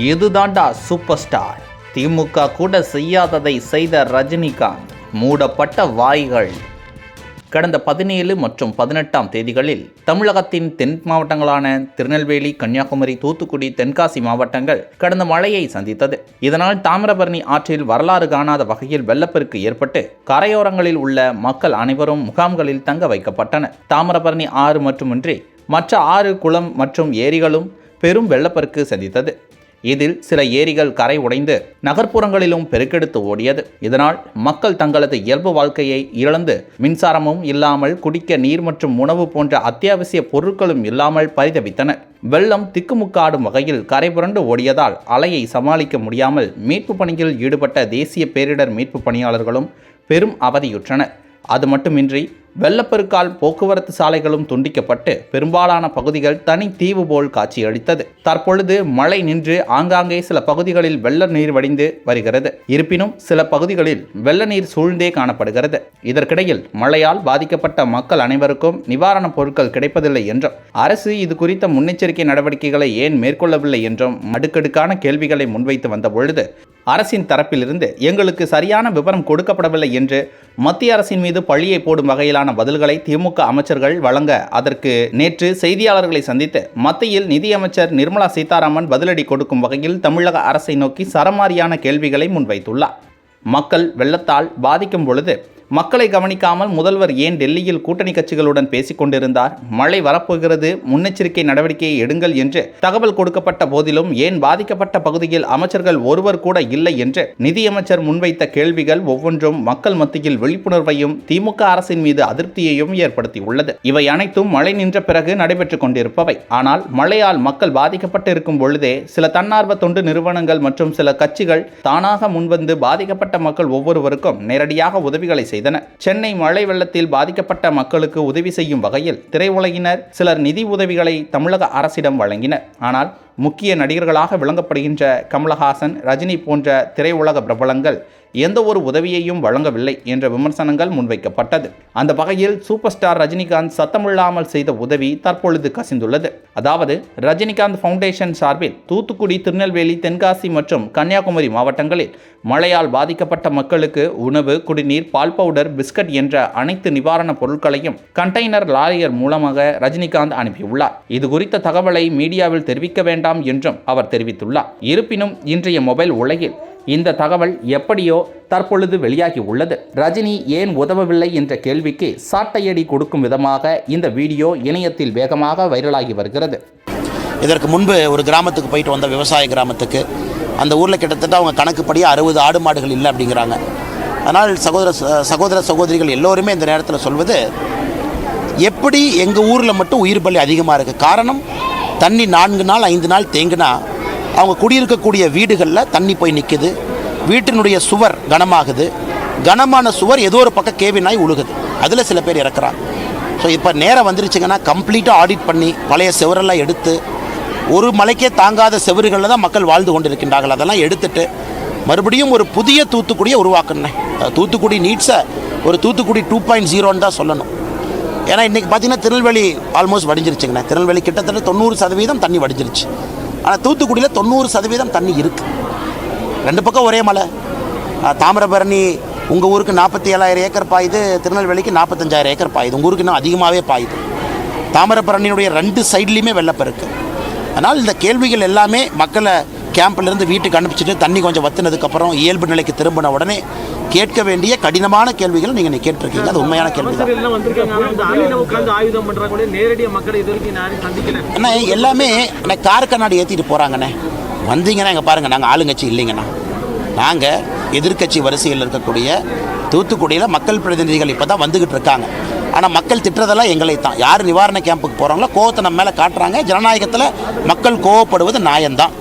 இதுதாண்டா super star திமுக கூட செய்யாததை செய்த ரஜினிகாந்த் மூடப்பட்ட வாய்கள். கடந்த பதினேழு மற்றும் பதினெட்டாம் தேதிகளில் தமிழகத்தின் தென் மாவட்டங்களான திருநெல்வேலி கன்னியாகுமரி தூத்துக்குடி தென்காசி மாவட்டங்கள் கடந்த மழையை சந்தித்தது. இதனால் தாமிரபரணி ஆற்றில் வரலாறு காணாத வகையில் வெள்ளப்பெருக்கு ஏற்பட்டு கரையோரங்களில் உள்ள மக்கள் அனைவரும் முகாம்களில் தங்க வைக்கப்பட்டனர் தாமிரபரணி ஆறு மட்டுமின்றி மற்ற ஆறு குளம் மற்றும் ஏரிகளும் பெரும் வெள்ளப்பெருக்கு சந்தித்தது. இதில் சில ஏரிகள் கரை உடைந்து நகர்ப்புறங்களிலும் பெருக்கெடுத்து ஓடியது. இதனால் மக்கள் தங்களது இயல்பு வாழ்க்கையை இழந்து மின்சாரமும் இல்லாமல் குடிக்க நீர் மற்றும் உணவு போன்ற அத்தியாவசிய பொருட்களும் இல்லாமல் பரிதவித்தனர். வெள்ளம் திக்குமுக்காடும் வகையில் கரை புரண்டு ஓடியதால் அலையை சமாளிக்க முடியாமல் மீட்பு பணியில் ஈடுபட்ட தேசிய பேரிடர் மீட்பு பணியாளர்களும் பெரும் அவதியுற்றனர். அது மட்டுமின்றி வெள்ளப்பெருக்கால் போக்குவரத்து சாலைகளும் துண்டிக்கப்பட்டு பெரும்பாலான பகுதிகள் தனி தீவு போல் காட்சியளித்தது. தற்பொழுது மழை நின்று ஆங்காங்கே சில பகுதிகளில் வெள்ள நீர் வடிந்து வருகிறது. இருப்பினும் சில பகுதிகளில் வெள்ள நீர் சூழ்ந்தே காணப்படுகிறது. இதற்கிடையில் மழையால் பாதிக்கப்பட்ட மக்கள் அனைவருக்கும் நிவாரணப் பொருட்கள் கிடைப்பதில்லை என்றும் அரசு இது குறித்த முன்னெச்சரிக்கை நடவடிக்கைகளை ஏன் மேற்கொள்ளவில்லை என்றும் அடுக்கடுக்கான கேள்விகளை முன்வைத்து வந்த பொழுது அரசின் தரப்பிலிருந்து எங்களுக்கு சரியான விவரம் கொடுக்கப்படவில்லை என்று மத்திய அரசின் மீது பழியை போடும் வகையிலான பதில்களை திமுக அமைச்சர்கள் வழங்க அதற்கு நேற்று செய்தியாளர்களை சந்தித்து மத்தியில் நிதியமைச்சர் நிர்மலா சீதாராமன் பதிலடி கொடுக்கும் வகையில் தமிழக அரசை நோக்கி சரமாரியான கேள்விகளை முன்வைத்துள்ளார். மக்கள் வெள்ளத்தால் பாதிக்கும் பொழுது மக்களை கவனிக்காமல் முதல்வர் ஏன் டெல்லியில் கூட்டணி கட்சிகளுடன் பேசிக் கொண்டிருந்தார் மழை வரப்போகிறது முன்னெச்சரிக்கை நடவடிக்கையை எடுங்கள் என்று தகவல் கொடுக்கப்பட்ட போதிலும் ஏன் பாதிக்கப்பட்ட பகுதியில் அமைச்சர்கள் ஒருவர் கூட இல்லை என்று நிதியமைச்சர் முன்வைத்த கேள்விகள் ஒவ்வொன்றும் மக்கள் மத்தியில் விழிப்புணர்வையும் திமுக அரசின் மீது அதிருப்தியையும் ஏற்படுத்தியுள்ளது. இவை அனைத்தும் மழை நின்ற பிறகு நடைபெற்றுக் கொண்டிருப்பவை. ஆனால் மழையால் மக்கள் பாதிக்கப்பட்டு இருக்கும் பொழுதே சில தன்னார்வ தொண்டு நிறுவனங்கள் மற்றும் சில கட்சிகள் தானாக முன்வந்து பாதிக்கப்பட்ட மக்கள் ஒவ்வொருவருக்கும் நேரடியாக உதவிகளை செய்து செய்தன. சென்னை மழை வெள்ளத்தில் பாதிக்கப்பட்ட மக்களுக்கு உதவி செய்யும் வகையில் திரையுலகினர் சிலர் நிதி உதவிகளை தமிழக அரசிடம் வழங்கினர். ஆனால் முக்கிய நடிகர்களாக விளங்கப்படுகின்ற கமலஹாசன் ரஜினி போன்ற திரையுலக பிரபலங்கள் எந்த ஒரு உதவியையும் வழங்கவில்லை என்ற விமர்சனங்கள் முன்வைக்கப்பட்டது. அந்த வகையில் சூப்பர் ஸ்டார் ரஜினிகாந்த் சத்தமில்லாமல் செய்த உதவி தற்பொழுது கசிந்துள்ளது. அதாவது ரஜினிகாந்த் ஃபவுண்டேஷன் சார்பில் தூத்துக்குடி திருநெல்வேலி தென்காசி மற்றும் கன்னியாகுமரி மாவட்டங்களில் மழையால் பாதிக்கப்பட்ட மக்களுக்கு உணவு குடிநீர் பால் பவுடர் பிஸ்கட் என்ற அனைத்து நிவாரணப் பொருட்களையும் கண்டெய்னர் லாரியர் மூலமாக ரஜினிகாந்த் அனுப்பியுள்ளார். இது குறித்த தகவலை மீடியாவில் தெரிவிக்க வேண்டும் என்றும் அவர் தெரிவித்துள்ளார். இருப்பினும் இன்றைய மொபைல் உலகில் இந்த தகவல் எப்படியோ தற்பொழுது வெளியாகி உள்ளது. ரஜினி ஏன் உதவவில்லை என்ற கேள்விக்கு சாட்டையடி கொடுக்கும் விதமாக இந்த வீடியோ இணையத்தில் வேகமாக வைரலாகி வருகிறது. இதற்கு முன்பு ஒரு கிராமத்துக்கு போயிட்டு வந்த விவசாய கிராமத்துக்கு அந்த ஊரில் கிட்டத்தட்ட அவங்க கணக்குப்படி அறுபது ஆடு மாடுகள் இல்லை அப்படிங்கிறாங்க. அதனால் சகோதர சகோதர சகோதரிகள் எல்லோருமே இந்த நேரத்தில் சொல்வது எப்படி எங்கள் ஊரில் மட்டும் உயிர் பலி அதிகமாக இருக்குது காரணம் தண்ணி நான்கு நாள் ஐந்து நாள் தேங்கினா அவங்க குடியிருக்கக்கூடிய வீடுகளில் தண்ணி போய் நிற்குது வீட்டினுடைய சுவர் கனமாகுது. கனமான சுவர் ஏதோ ஒரு பக்கம் கேவினாய் உழுகுது. அதில் சில பேர் இறக்குறாங்க. ஸோ இப்போ நேரம் வந்துருச்சுங்கன்னா கம்ப்ளீட்டாக ஆடிட் பண்ணி பழைய செவரெல்லாம் எடுத்து ஒரு மலைக்கே தாங்காத செவறுகளில் தான் மக்கள் வாழ்ந்து கொண்டிருக்கின்றார்கள். அதெல்லாம் எடுத்துட்டு மறுபடியும் ஒரு புதிய தூத்துக்குடியை உருவாக்கணும் தூத்துக்குடி நீட்ஸை ஒரு தூத்துக்குடி டூ பாயிண்ட் ஜீரோன்னு தான் சொல்லணும். ஏன்னா இன்றைக்கி பார்த்தீங்கன்னா திருநெல்வேலி ஆல்மோஸ்ட் வடிஞ்சிருச்சுங்கண்ணே. திருநெல்வேலி கிட்டத்தட்ட தொண்ணூறு சதவீதம் தண்ணி வடிஞ்சிருச்சு. ஆனால் தூத்துக்குடியில் தொண்ணூறு சதவீதம் தண்ணி இருக்குது ரெண்டு பக்கம் ஒரே மலை. தாமிரபரணி உங்கள் ஊருக்கு நாற்பத்தி ஏழாயிரம் ஏக்கர் பாயுது திருநெல்வேலிக்கு நாற்பத்தஞ்சாயிரம் ஏக்கர் பாயுது. உங்கள் ஊருக்கு இன்னும் அதிகமாகவே பாயுது. தாமிரபரணியினுடைய ரெண்டு சைட்லேயுமே வெள்ளப்பெருக்கு. அதனால் இந்த கேள்விகள் எல்லாமே மக்களை கேம்ப்லேருந்து வீட்டுக்கு அனுப்பிச்சிட்டு தண்ணி கொஞ்சம் வத்துனதுக்கப்புறம் இயல்பு நிலைக்கு திரும்பின உடனே கேட்க வேண்டிய கடினமான கேள்விகள் நீங்கள் கேட்டிருக்கீங்க. அது உண்மையான கேள்வி அண்ணா எல்லாமே அண்ணா கார் கண்ணாடி ஏற்றிட்டு போகிறாங்கண்ணே வந்தீங்கன்னா இங்கே பாருங்கள் நாங்கள் ஆளுங்கட்சி இல்லைங்கண்ணா. நாங்கள் எதிர்க்கட்சி வரிசையில் இருக்கக்கூடிய தூத்துக்குடியில் மக்கள் பிரதிநிதிகள் இப்போ தான் வந்துக்கிட்டு இருக்காங்க. ஆனால் மக்கள் திட்டுறதெல்லாம் எங்களை தான் யார் நிவாரண கேம்புக்கு போகிறாங்களோ கோவத்தை நம்ம மேலே காட்டுறாங்க. ஜனநாயகத்தில் மக்கள் கோவப்படுவது நியாயம்தான்.